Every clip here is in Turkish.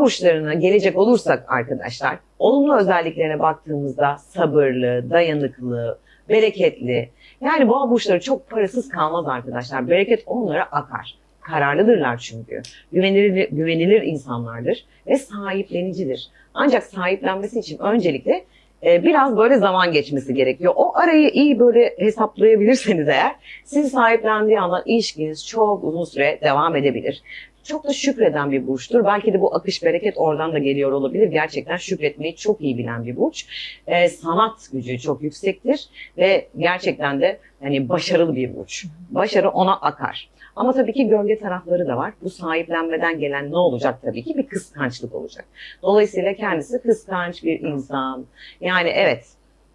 Boğa burçlarına gelecek olursak arkadaşlar, olumlu özelliklerine baktığımızda sabırlı, dayanıklı, bereketli. Yani boğa burçları çok parasız kalmaz arkadaşlar. Bereket onlara akar. Kararlıdırlar çünkü. Güvenilir, güvenilir insanlardır ve sahiplenicidir. Ancak sahiplenmesi için öncelikle e, biraz böyle zaman geçmesi gerekiyor. O arayı iyi böyle hesaplayabilirseniz eğer sizi sahiplendiği anda ilişkiniz çok uzun süre devam edebilir. Çok da şükreden bir burçtur. Belki de bu akış bereket oradan da geliyor olabilir. Gerçekten şükretmeyi çok iyi bilen bir burç. E, sanat gücü çok yüksektir ve gerçekten de hani başarılı bir burç. Başarı ona akar. Ama tabii ki gölge tarafları da var. Bu sahiplenmeden gelen ne olacak tabii ki? Bir kıskançlık olacak. Dolayısıyla kendisi kıskanç bir insan. Yani evet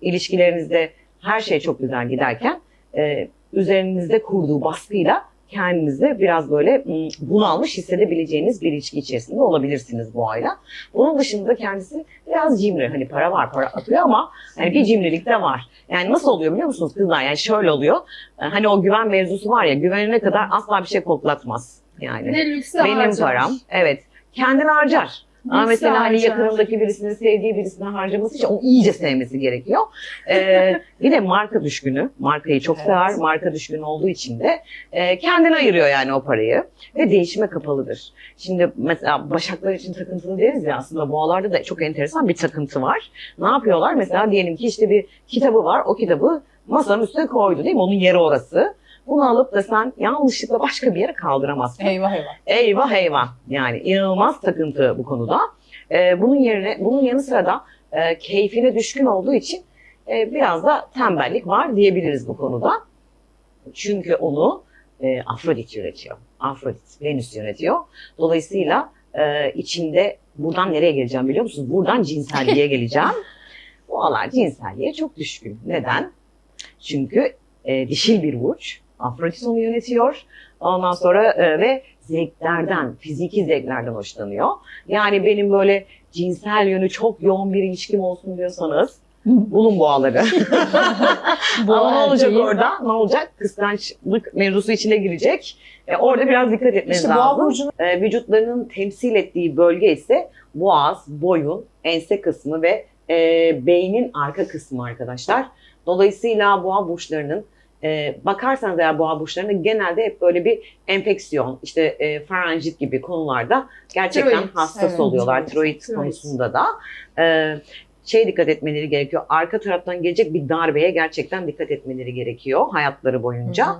ilişkilerinizde her şey çok güzel giderken e, üzerinizde kurduğu baskıyla kendinizi biraz böyle bunalmış hissedebileceğiniz bir ilişki içerisinde olabilirsiniz bu ayla. Bunun dışında kendisi biraz cimri. Hani para var, para atıyor ama hani bir cimrilik de var. Yani nasıl oluyor biliyor musunuz kızlar? Yani şöyle oluyor. E, Hani o güven mevzusu var ya güvenine kadar asla bir şey koklatmaz. Yani Ne benim harcamış. param. Evet. Kendini harcar. Ama mesela hani harcar. yakınındaki birisini sevdiği birisine harcaması için onu iyice sevmesi gerekiyor. Ee, bir de marka düşkünü. Markayı çok Evet. sever. Marka düşkünü olduğu için de e, kendine ayırıyor yani o parayı. Ve değişime kapalıdır. Şimdi mesela başaklar için takıntılı deriz ya aslında boğalarda da çok enteresan bir takıntı var. Ne yapıyorlar? Mesela diyelim ki işte bir kitabı var. O kitabı masanın üstüne koydu değil mi? Onun yeri orası. Bunu alıp da sen yanlışlıkla başka bir yere kaldıramazsın. Eyvah eyvah. Eyvah eyvah. Yani inanılmaz takıntı bu konuda. Ee, bunun yerine, bunun yanı sıra da e, keyfine düşkün olduğu için e, biraz da tembellik var diyebiliriz bu konuda. Çünkü onu e, Afrodit yönetiyor. Afrodit, Venüs yönetiyor. Dolayısıyla e, içinde buradan nereye geleceğim biliyor musunuz? Buradan cinselliğe geleceğim. Boğalar cinselliğe çok düşkün. Neden? Çünkü e, dişil bir burç. Afrodit onu yönetiyor. Ondan sonra e, ve zevklerden, fiziki zevklerden hoşlanıyor. Yani benim böyle cinsel yönü çok yoğun bir ilişkim olsun diyorsanız bulun boğaları. Ama ne olacak erkeği- orada? Ne olacak? Kıskançlık mevzusu içine girecek. E, orada biraz dikkat etmeniz İşte boğa lazım. burcunun E, vücutlarının temsil ettiği bölge ise boğaz, boyun, ense kısmı ve e, beynin arka kısmı arkadaşlar. Dolayısıyla boğa burçlarının e, bakarsanız eğer boğa burçlarında genelde hep böyle bir enfeksiyon, işte e, faranjit gibi konularda gerçekten Tiroid, hassas evet, oluyorlar. tiroid, Tiroid tiroid. konusunda da. E, şey dikkat etmeleri gerekiyor. Arka taraftan gelecek bir darbeye gerçekten dikkat etmeleri gerekiyor hayatları boyunca. Hı hı.